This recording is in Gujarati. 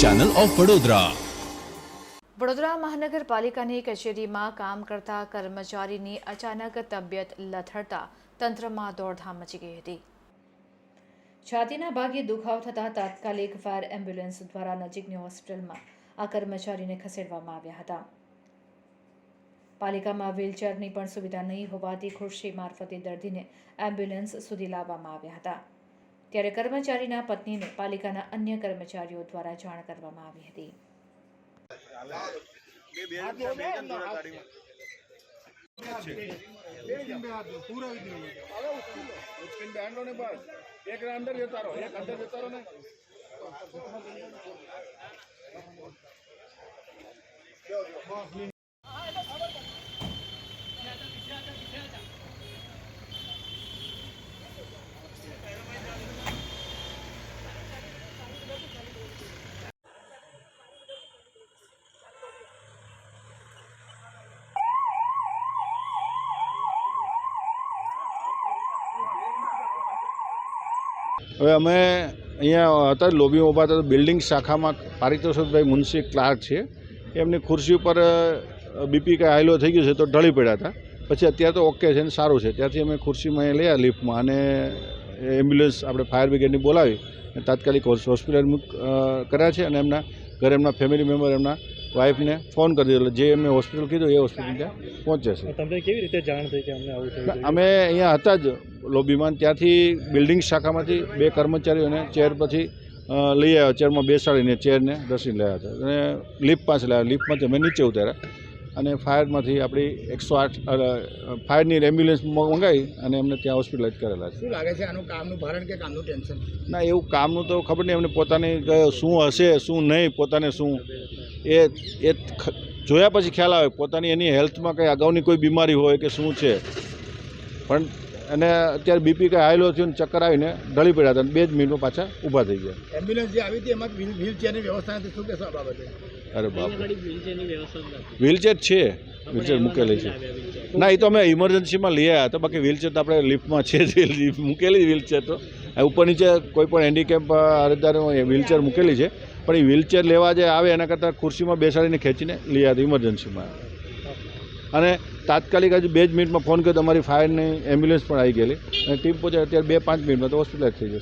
ચેનલ ઓફ વડોદરા વડોદરા મહાનગરપાલિકાની કચેરીમાં કામ કરતા કર્મચારીની અચાનક તબિયત લથડતા તંત્રમાં દોડધામ મચી ગઈ હતી. છાતીના ભાગે દુખાવ થતાં તાત્કાલિક ફાયર એમ્બ્યુલન્સ દ્વારા નજીકની હોસ્પિટલમાં આ કર્મચારીને ખસેડવામાં આવ્યા હતા. પાલિકામાં વ્હીલચેરની પણ સુવિધા નહીં હોવાથી ખુરશી મારફતે દર્દીને એમ્બ્યુલન્સ સુધી લાવવામાં આવ્યા હતા. ત્યારે કર્મચારીના પત્નીને પાલિકાના અન્ય કર્મચારીઓ દ્વારા જાણ કરવામાં આવી હતી. હવે અમે અહીંયા હતા, લોબી ઊભા હતા બિલ્ડિંગ શાખામાં પારિતોષિકભાઈ મુનશી ક્લાર્ક છે. એમની ખુરશી ઉપર બીપી કાંઈ હાઈલો થઈ ગયું છે તો ઢળી પડ્યા હતા. પછી અત્યારે તો ઓકે છે ને સારું છે. ત્યાંથી અમે ખુરશીમાં અહીંયા લઈ લિફ્ટમાં અને એમ્બ્યુલન્સ આપણે ફાયર બ્રિગેડની બોલાવી તાત્કાલિક હોસ્પિટલ કર્યા છે અને એમના ઘરે એમના ફેમિલી મેમ્બર એમના વાઈફને ફોન કરી દીધો જે અમે હોસ્પિટલ કીધું એ હોસ્પિટલ ત્યાં પહોંચે છે. તમને કેવી રીતે જાણ થઈ કે અમને આવું થયું? અમે અહીંયા હતા જ લોબીમાં ત્યાંથી બિલ્ડિંગ શાખામાંથી બે કર્મચારીઓને ચેર પછી લઈ આવ્યા ચેરમાં બેસાડીને ચેરને રસી લાવ્યા હતા. અને લિફ્ટ પાસે લાવ્યા લિફ્ટમાંથી અમે નીચે ઉતાર્યા. અને ફાયરમાંથી આપણી એકસો આઠ ફાયરની એમ્બ્યુલન્સ મંગાવી અને એમને ત્યાં હોસ્પિટલાઇઝ કરેલા છે. શું લાગે છે આનું કામનું ભારણ કે કામનું ટેન્શન? ના એવું કામનું તો ખબર નહીં એમને પોતાની શું હશે શું નહીં પોતાને શું? એ એ જોયા પછી ખ્યાલ આવે પોતાની એની હેલ્થમાં કંઈ અગાઉની કોઈ બીમારી હોય કે શું છે? પણ અને અત્યારે બીપી કંઈ હાઈલો થયું ચક્કર આવીને ઢળી પડ્યા હતા અને બે જ મિનિટમાં પાછા ઊભા થઈ ગયા. એમ્બ્યુલન્સ જે આવી હતી એમાં વ્હીલ વ્હીલ વ્યવસ્થા નથી. શું કહેશો બાબતે? અરે બાપ વ્હીલચેર છે. વ્હીલચેર મૂકેલી છે. ના એ તો અમે ઇમરજન્સીમાં લઈ આવ્યા હતા. બાકી વ્હીલચેર તો આપણે લિફ્ટમાં છે જ. મૂકેલી વ્હીલચેર તો. આ ઉપર નીચે કોઈ પણ હેન્ડીકેપ અરજદાર વ્હીલચેર મૂકેલી છે. પણ એ વ્હીલચેર લેવા જે આવે એના કરતાં ખુરશીમાં બેસાડીને ખેંચીને લઈ આવ્યા ઇમરજન્સીમાં અને તાત્કાલિક હજુ બે જ મિનિટમાં ફોન કર્યો તમારી ફાયરની એમ્બ્યુલન્સ પણ આવી ગયેલી. અને ટીમ પહોંચે અત્યારે બે પાંચ મિનિટમાં તો હોસ્પિટલાઇઝ થઈ જશે.